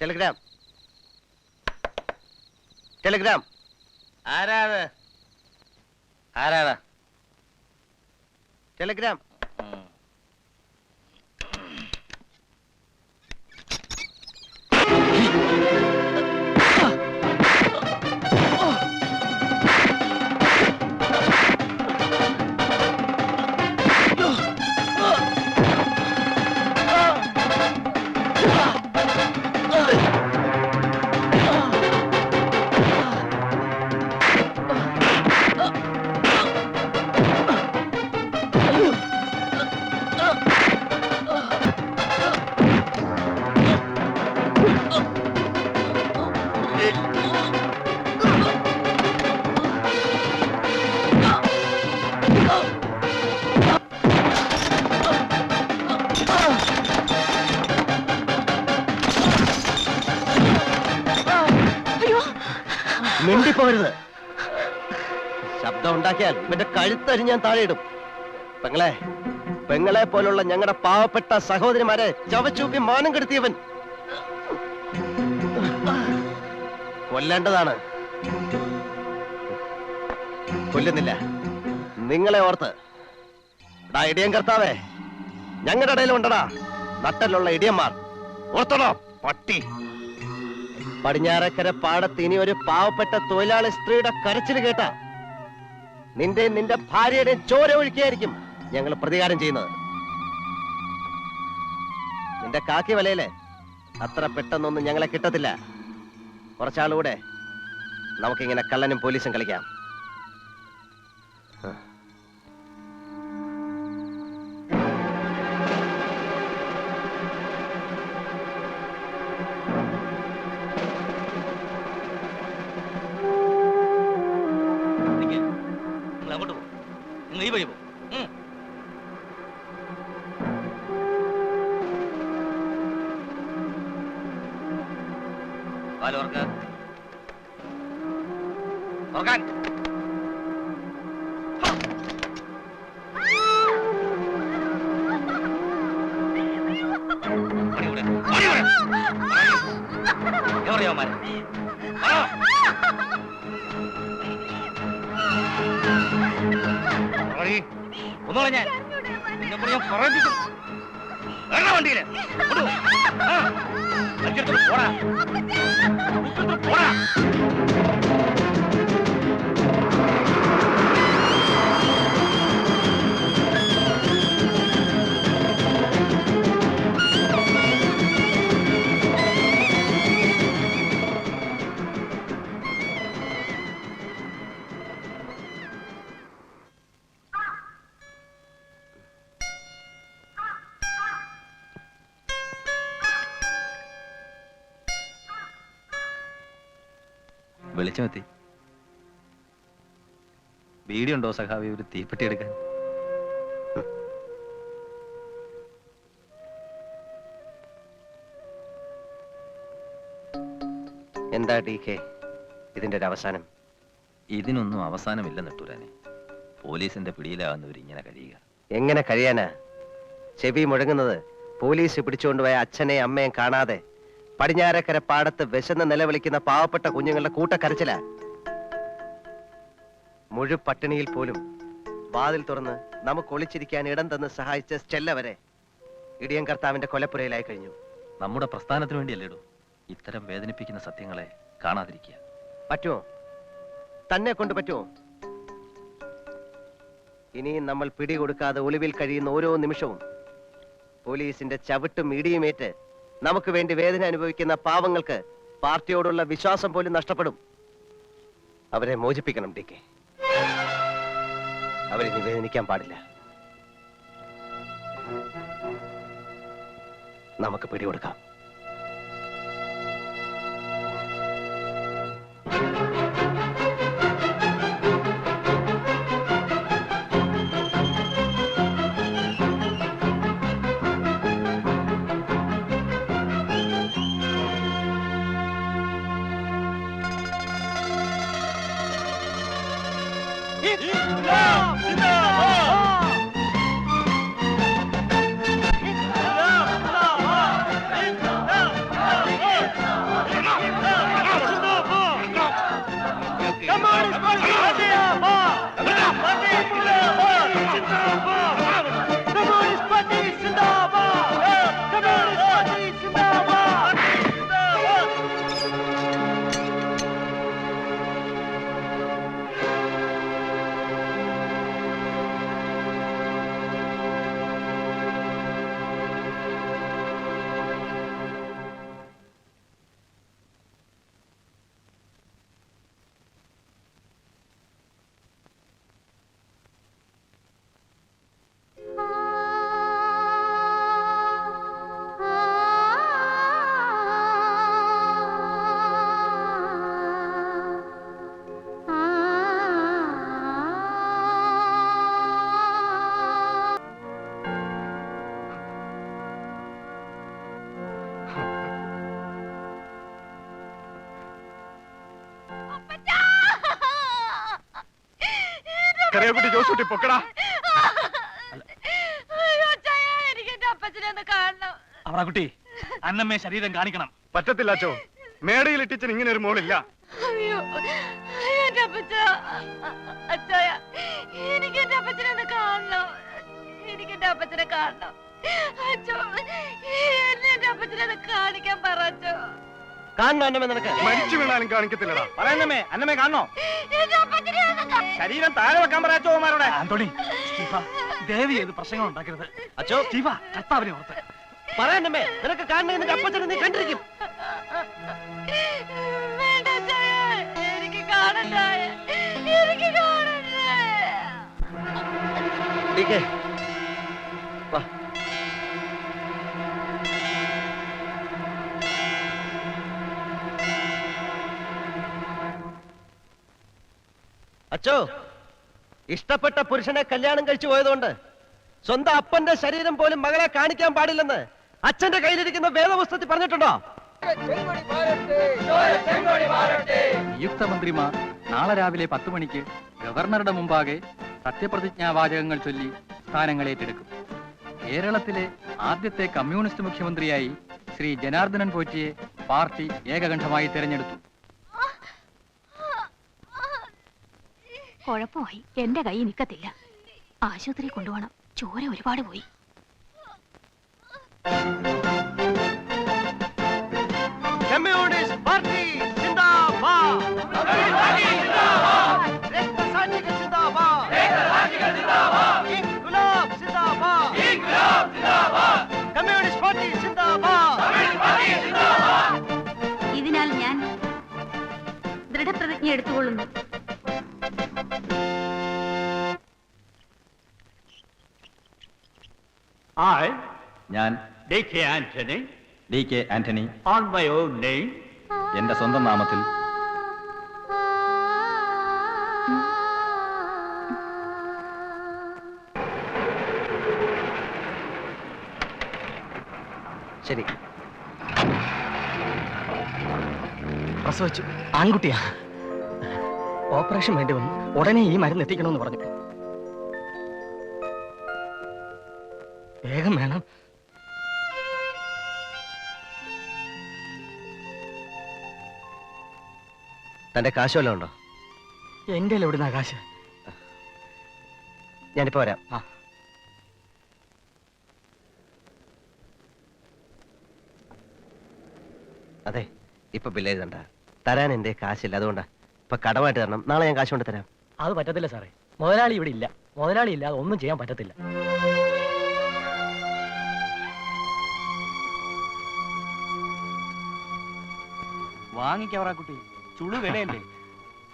Telegram Telegram ആരാത് ആരാണ്? Telegram മിണ്ടിപ്പോരുത് ശബ്ദം ഉണ്ടാക്കിയാൽ ഇവന്റെ കഴുത്തരി ഞാൻ താഴെയിടും. പെങ്ങളെ പെങ്ങളെ പോലുള്ള ഞങ്ങളുടെ പാവപ്പെട്ട സഹോദരിമാരെ ചവച്ചൂപ്പി മാനം കെടുത്തിയവൻ. കൊല്ലേണ്ടതാണ്. കൊല്ലുന്നില്ല. നിങ്ങളെ ഓർത്ത്. ഡാ ഇടിയൻ കർത്താവേ ഞങ്ങളുടെ ഇടയിലുണ്ടടാ നട്ടലുള്ള ഇടിയന്മാർ. ഓർത്തണോ പട്ടി. പടിഞ്ഞാറക്കര പാടത്ത് ഇനി ഒരു പാവപ്പെട്ട തൊഴിലാളി സ്ത്രീയുടെ കരച്ചിൽ കേട്ടാ. നിന്റെ നിന്റെ ഭാര്യയുടെ ചോര ഒഴുക്കിയായിരിക്കും ഞങ്ങൾ പ്രതികാരം ചെയ്യുന്നത്. നിന്റെ കാക്കി വലയിലെ അത്ര പെട്ടെന്നൊന്നും ഞങ്ങളെ കിട്ടത്തില്ല. കുറച്ചാളുകൂടെ നമുക്കിങ്ങനെ കള്ളനും പോലീസും കളിക്കാം. അവന്മാര്? പറ. പറയ്. ഒന്നുകൂടെ ഞാൻ നിന്നെ കൂടെ ഞാൻ പറയിപ്പിക്കും വേണ്ട വണ്ടിയിൽ. പോടാ വെളിച്ചമെത്തി ബീഡിയുണ്ടോ സഖാവി ഒരു തീപ്പെട്ടി എടുക്കാൻ? എന്താ ടി കെ ഇതിന്റെ ഒരു അവസാനം. ഇതിനൊന്നും അവസാനമില്ല നെട്ടൂരാനെ. പോലീസിന്റെ പിടിയിലാകുന്നവർ ഇങ്ങനെ കഴിയുക. എങ്ങനെ കഴിയാനാ? ചെവി മുഴങ്ങുന്നത് പോലീസ് പിടിച്ചുകൊണ്ടുപോയ അച്ഛനെയും അമ്മയും കാണാതെ പടിഞ്ഞാറക്കര പാടത്ത് വിശന്ന് നിലവിളിക്കുന്ന പാവപ്പെട്ട കുഞ്ഞുങ്ങളുടെ കൂട്ടക്കരച്ചില. മുഴു പട്ടിണിയിൽ പോലും വാതിൽ തുറന്ന് നമുക്ക് ഒളിച്ചിരിക്കാൻ ഇടം തന്ന് സഹായിച്ച സ്റ്റെല്ല വരെ ഇടിയൻ കർത്താവിന്റെ കൊലപ്പുരയിലായി കഴിഞ്ഞു. നമ്മുടെ പ്രസ്ഥാനത്തിന് വേണ്ടിയല്ലേടൂ ഇത്തരം വേദനിപ്പിക്കുന്ന സത്യങ്ങളെ കാണാതിരിക്കുക. പറ്റുമോ? തന്നെ കൊണ്ട് പറ്റുമോ? ഇനിയും നമ്മൾ പിടികൊടുക്കാതെ ഒളിവിൽ കഴിയുന്ന ഓരോ നിമിഷവും പോലീസിന്റെ ചവിട്ടും ഇടിയുമേറ്റ് നമുക്ക് വേണ്ടി വേദന അനുഭവിക്കുന്ന പാവങ്ങൾക്ക് പാർട്ടിയോടുള്ള വിശ്വാസം പോലും നഷ്ടപ്പെടും. അവരെ മോചിപ്പിക്കണം ഡി കെ അവരെ വേദനിക്കാൻ പാടില്ല. നമുക്ക് പിടികൊടുക്കാം. Oh, കറിയാക്കുട്ടി ജോസൂട്ടി പൊക്കടാ. അയ്യോ, കുട്ടി എനിക്ക് അപ്പച്ചനെ കാണണം. അവറാക്കുട്ടി അന്നമ്മയെ ശരീരം കാണിക്കണം. പറ്റത്തില്ല അച്ചോ. മേടയിൽ ഇട്ടിച്ചൻ ഇങ്ങനെ ഒരു മോളില്ല. അയ്യോ അയ്യോ, എന്റെ അപ്പച്ച അച്ചായ എനിക്ക് എന്റെ അപ്പച്ചനെ ഒന്ന് കാണണം. എനിക്ക് എന്റെ അപ്പച്ചനെ കാണണം. അച്ചോ എന്നെ എന്റെ അപ്പച്ചനെ കാണിക്കാൻ പറ അച്ചോ. കാണണം അന്നമ്മ നിനക്ക്? മരിച്ചു വീണാലും കാണിക്കത്തില്ലടാ. പറയുന്നമ്മേ അന്നമ്മേ കാണണോ? ശരീരം താഴെ വെക്കാൻ പറയാച്ചോമാരോടെ ആന്റോണി സ്റ്റീഫ ദേവി ഏത് പ്രശ്നങ്ങൾ ഉണ്ടാക്കരുത്. അച്ചോ. സ്റ്റീഫ കർത്താവിനെ ഓർത്ത്. പറയാനമ്മേ നിനക്ക് കാണണേ നിന്റെ അപ്പച്ചനെ നീ കണ്ടിരിക്കും. എനിക്ക് കാണണ്ടായ എനിക്ക് കാണണ്ടേ. അച്ചോ ഇഷ്ടപ്പെട്ട പുരുഷനെ കല്യാണം കഴിച്ചു പോയതുകൊണ്ട് സ്വന്തം അപ്പന്റെ ശരീരം പോലും മകളെ കാണിക്കാൻ പാടില്ലെന്ന് അച്ഛന്റെ കയ്യിലിരിക്കുന്ന വേദപുസ്തകത്തിൽ പറഞ്ഞിട്ടുണ്ടോ? നിയുക്ത മന്ത്രിമാർ നാളെ രാവിലെ പത്ത് മണിക്ക് ഗവർണറുടെ മുമ്പാകെ സത്യപ്രതിജ്ഞാവാചകങ്ങൾ ചൊല്ലി സ്ഥാനങ്ങൾ ഏറ്റെടുക്കും. കേരളത്തിലെ ആദ്യത്തെ കമ്മ്യൂണിസ്റ്റ് മുഖ്യമന്ത്രിയായി ശ്രീ ജനാർദ്ദനൻ പോറ്റിയെ പാർട്ടി ഏകകണ്ഠമായി തെരഞ്ഞെടുത്തു. കുഴപ്പമായി. എന്റെ കൈ നിക്കത്തില്ല ആശുപത്രി കൊണ്ടുപോകണം. ചോര ഒരുപാട് പോയി. Communist party D.K. Anthony, D K Antony own my own name എന്റെ സ്വന്തം നാമത്തിൽ. ശരി. പ്രസവിച്ചു. ആൺകുട്ടിയാ. ഓപ്പറേഷൻ വേണ്ടി വന്നു. ഉടനെ ഈ മരുന്ന് എത്തിക്കണമെന്ന് പറഞ്ഞു വേഗം വേണം. തന്റെ കാശ് വല്ലതും ഉണ്ടോ? എന്റെ എവിടുന്ന കാശ്? ഞാനിപ്പോ വരാം. ആ. അതെ ഇപ്പൊ ബില്ല് എഴുതണ്ട. തരാൻ എന്റെ കാശില്ല അതുകൊണ്ടാ. ഇപ്പൊ കടമായിട്ട് തരണം. നാളെ ഞാൻ കാശ് കൊണ്ട് തരാം. അത് പറ്റത്തില്ല സാറേ. മുതലാളി ഇവിടെ ഇല്ല. മുതലാളി ഇല്ലാതെ ഒന്നും ചെയ്യാൻ പറ്റത്തില്ല. വാങ്ങിക്കവറാക്കുട്ടി ചുളു വിലയല്ലേ?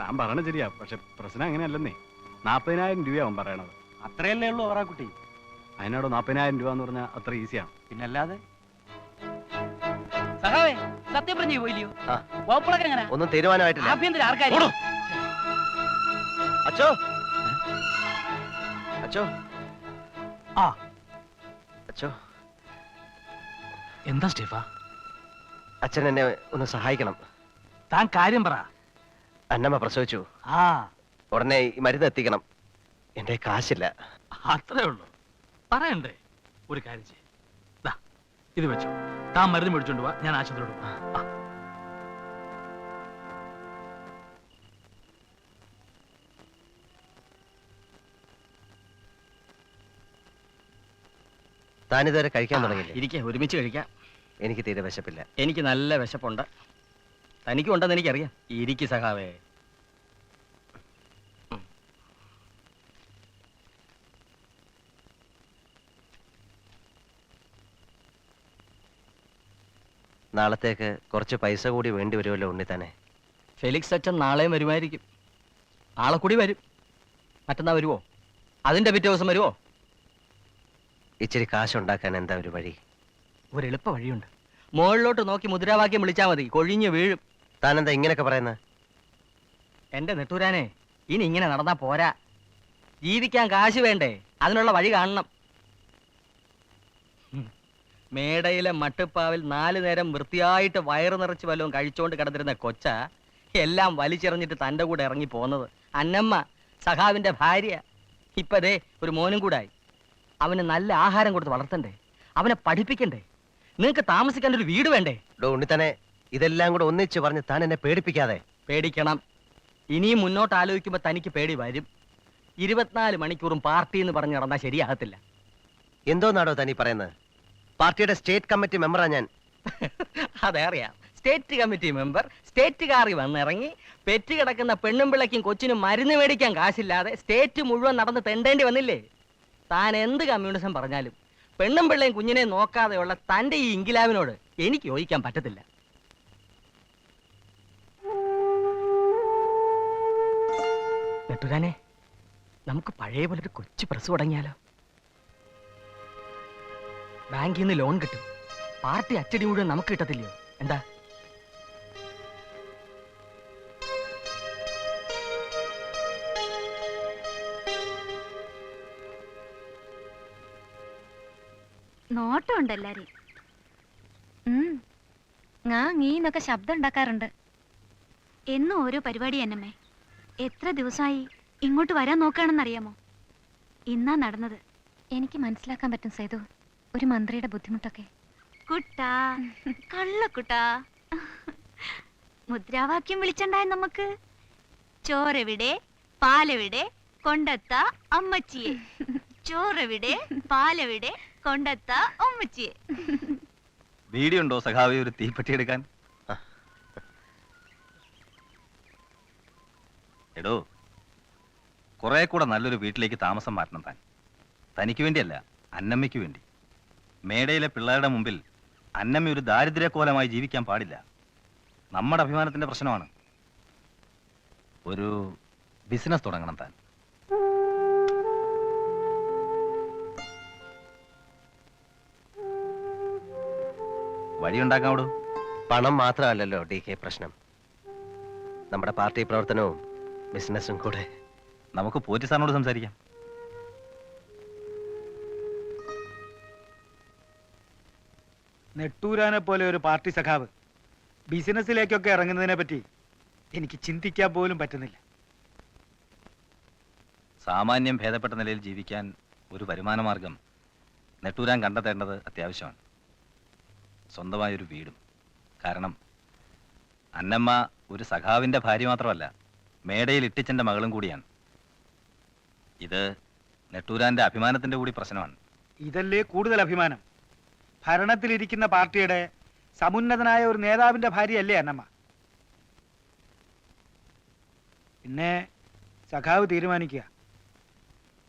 താൻ പറയണ ശരിയാ. പക്ഷെ പ്രശ്നം അങ്ങനെയല്ലെന്നേ. നാപ്പതിനായിരം രൂപയാവും പറയണത്. അത്രയല്ലേ ഉള്ളൂ അവറാക്കുട്ടി അതിനോട് നാപ്പതിനായിരം രൂപ എന്ന് പറഞ്ഞാൽ അത്ര ഈസിയാണ്. പിന്നല്ലാതെ? സഹാവേ സത്യപ്രതിജ്ഞ പോയില്ലയോ ആ. വകുപ്പുകളൊക്കെ എങ്ങനെ? ഒന്നും തീരുമാനമായിട്ടില്ല. ആഭ്യന്തര ആർക്കാരും? ഓടോ. അച്ചോ. അച്ചോ. ആ. അച്ചോ. എന്താ സ്റ്റീഫ? അച്ഛൻ എന്നെ ഒന്ന് സഹായിക്കണം. താൻ കാര്യം പറ. അന്നമ്മ പ്രസവിച്ചു. ആ. ഉടനെ ഈ മരുന്ന് എത്തിക്കണം. എന്റെ കാശില്ല. അത്രേ ഉള്ളൂ. പറയണ്ടേ? ഒരു കാര്യം ചെയ്യ്. ഇത് വെച്ചോ. താൻ മരുന്ന് മേടിച്ചോണ്ട് പോവാ ഞാൻ ആശുപത്രിയോട്. ആ. താനിതുവരെ കഴിക്കാൻ തുടങ്ങിയില്ലേ? ഇരിക്കെ ഒരുമിച്ച് കഴിക്കാം. എനിക്ക് തീരെ വിശപ്പില്ല. എനിക്ക് നല്ല വിശപ്പുണ്ട്. തനിക്കും ഉണ്ടെന്ന് എനിക്കറിയാം. ഇരിക്കു സഖാവേ. നാളത്തേക്ക് കുറച്ച് പൈസ കൂടി വേണ്ടി വരുമല്ലോ ഉണ്ണി തന്നെ ഫെലിക്സ് അച്ഛൻ നാളെയും വരുമായിരിക്കും. നാളെ കൂടി വരും. മറ്റന്നാ വരുവോ? അതിന്റെ പിറ്റേ ദിവസം വരുവോ? ഇച്ചിരി കാശുണ്ടാക്കാൻ എന്താ ഒരു വഴി? ഒരു എളുപ്പ വഴിയുണ്ട്. മുകളിലോട്ട് നോക്കി മുദ്രാവാക്യം വിളിച്ചാൽ മതി. കൊഴിഞ്ഞ് വീഴും. താനെന്താ ഇങ്ങനെയൊക്കെ പറയുന്നത് എന്റെ നെട്ടൂരാനെ ഇനി ഇങ്ങനെ നടന്നാ പോരാ. ജീവിക്കാൻ കാശ് വേണ്ടേ അതിനുള്ള വഴി കാണണം. മേടയിലെ മട്ടുപ്പാവിൽ നാലു നേരം വൃത്തിയായിട്ട് വയറ് നിറച്ച് വല്ലതും കഴിച്ചുകൊണ്ട് കിടന്നിരുന്ന കൊച്ച എല്ലാം വലിച്ചെറിഞ്ഞിട്ട് തന്റെ കൂടെ ഇറങ്ങി പോന്നത്. അന്നമ്മ സഖാവിന്റെ ഭാര്യ. ഇപ്പതേ ഒരു മോനും കൂടായി. അവന് നല്ല ആഹാരം കൊടുത്ത് വളർത്തണ്ടേ. അവനെ പഠിപ്പിക്കണ്ടേ. നിങ്ങൾക്ക് താമസിക്കാൻ ഒരു വീട് വേണ്ടേ? ഡോ ഉണ്ണിത്തനെ ഇതെല്ലാം കൂടെ ഒന്നിച്ച് പറഞ്ഞ് താൻ എന്നെ പേടിപ്പിക്കാതെ. പേടിക്കണം. ഇനിയും മുന്നോട്ട് ആലോചിക്കുമ്പോൾ തനിക്ക് പേടി വരും. ഇരുപത്തിനാല് മണിക്കൂറും പാർട്ടി എന്ന് പറഞ്ഞ് നടന്നാൽ ശരിയാകത്തില്ല. എന്തോന്നാടോ തനി പറയുന്നത്? പാർട്ടിയുടെ സ്റ്റേറ്റ് കമ്മിറ്റി മെമ്പറാ ഞാൻ. അതറിയാം സ്റ്റേറ്റ് കമ്മിറ്റി മെമ്പർ സ്റ്റേറ്റ് കാറി വന്നിറങ്ങി പെറ്റ് കിടക്കുന്ന പെണ്ണും പിള്ളയ്ക്കും കൊച്ചിനും മരുന്ന് മേടിക്കാൻ കാശില്ലാതെ സ്റ്റേറ്റ് മുഴുവൻ നടന്ന് തെണ്ടേണ്ടി വന്നില്ലേ? താൻ എന്ത് കമ്മ്യൂണിസം പറഞ്ഞാലും പെണ്ണും പിള്ളയും കുഞ്ഞിനെ നോക്കാതെയുള്ള തന്റെ ഈ ഇംഗിലാവിനോട് എനിക്ക് യോജിക്കാൻ പറ്റത്തില്ല. നെട്ടുരാനെ നമുക്ക് പഴയ പോലെ ഒരു കൊച്ചു പ്രസ് തുടങ്ങിയാലോ? ബാങ്കിൽ നിന്ന് ലോൺ കിട്ടും. പാർട്ടി അച്ചടി മുഴുവൻ നമുക്ക് കിട്ടത്തില്ലയോ? എന്താ? നോട്ടമുണ്ട് എല്ലാരും ശബ്ദം ഉണ്ടാക്കാറുണ്ട്. എന്നും ഓരോ പരിപാടി എന്നമ്മേ എത്ര ദിവസമായി ഇങ്ങോട്ട് വരാൻ നോക്കുകയാണെന്നറിയാമോ? ഇന്നാ നടന്നത്. എനിക്ക് മനസ്സിലാക്കാൻ പറ്റും സേതു. ഒരു മന്ത്രിയുടെ ബുദ്ധിമുട്ടൊക്കെ. കുട്ടാ കള്ളക്കുട്ടാ. മുദ്രാവാക്യം വിളിച്ചണ്ടായ നമുക്ക്. ചോറെവിടെ പാലെവിടെ കൊണ്ടത്ത അമ്മച്ചിയെ. ചോറെവിടെ പാലെവിടെ കൊണ്ടത്ത അമ്മച്ചിയെ വീടിയുണ്ടോ സഖാവി ഒരു തീപ്പെട്ടി എടുക്കാൻ? എടോ കുറെ കൂടെ നല്ലൊരു വീട്ടിലേക്ക് താമസം മാറ്റണം താൻ. തനിക്ക് വേണ്ടിയല്ല അന്നമ്മയ്ക്ക് വേണ്ടി. മേടയിലെ പിള്ളേരുടെ മുമ്പിൽ അന്നമ്മ ഒരു ദാരിദ്ര്യക്കോലമായി ജീവിക്കാൻ പാടില്ല. നമ്മുടെ അഭിമാനത്തിന്റെ പ്രശ്നമാണ്. ഒരു ബിസിനസ് തുടങ്ങണം താൻ. വഴിയുണ്ടാക്കാവിടൂ പണം മാത്രമല്ലല്ലോ ഡി കെ പ്രശ്നം. നമ്മുടെ പാർട്ടി പ്രവർത്തനവും ബിസിനസ്സും കൂടെ. നമുക്ക് പോറ്റി സാറിനോട് സംസാരിക്കാം. നെട്ടൂരാനെ പോലെ ഒരു പാർട്ടി സഖാവ് ബിസിനസ്സിലേക്കൊക്കെ ഇറങ്ങുന്നതിനെ പറ്റി എനിക്ക് ചിന്തിക്കാൻ പോലും പറ്റുന്നില്ല. സാമാന്യം ഭേദപ്പെട്ട നിലയിൽ ജീവിക്കാൻ ഒരു വരുമാന മാർഗം നെട്ടൂരാൻ കണ്ടെത്തേണ്ടത് അത്യാവശ്യമാണ്. സ്വന്തമായൊരു വീടും. കാരണം അന്നമ്മ ഒരു സഖാവിന്റെ ഭാര്യ മാത്രമല്ല മേടയിൽ ഇട്ടിച്ചന്റെ മകളും കൂടിയാണ്. ഇത് നെട്ടൂരാന്റെ അഭിമാനത്തിന്റെ കൂടി പ്രശ്നമാണ്. ഇതല്ലേ കൂടുതൽ അഭിമാനം? ഭരണത്തിലിരിക്കുന്ന പാർട്ടിയുടെ സമുന്നതനായ ഒരു നേതാവിന്റെ ഭാര്യയല്ലേ അന്നമ്മ? പിന്നെ സഖാവ് തീരുമാനിക്കുക.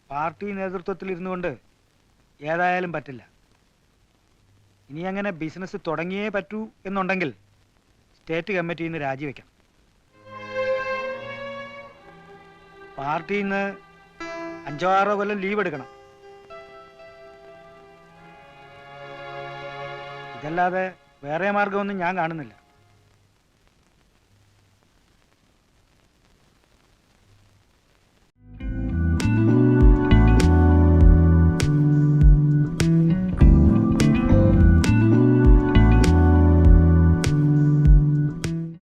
പാർട്ടി നേതൃത്വത്തിൽ ഇരുന്നു കൊണ്ട് ഏതായാലും പറ്റില്ല. ഇനി അങ്ങനെ ബിസിനസ് തുടങ്ങിയേ പറ്റൂ എന്നുണ്ടെങ്കിൽ സ്റ്റേറ്റ് കമ്മിറ്റിയിൽ നിന്ന് രാജിവെക്കണം പാർട്ടിയിൽ നിന്ന് അഞ്ചോ ആറോ കൊല്ലം ലീവ് എടുക്കണം. ഇതല്ലാതെ വേറെ മാർഗമൊന്നും ഞാൻ കാണുന്നില്ല.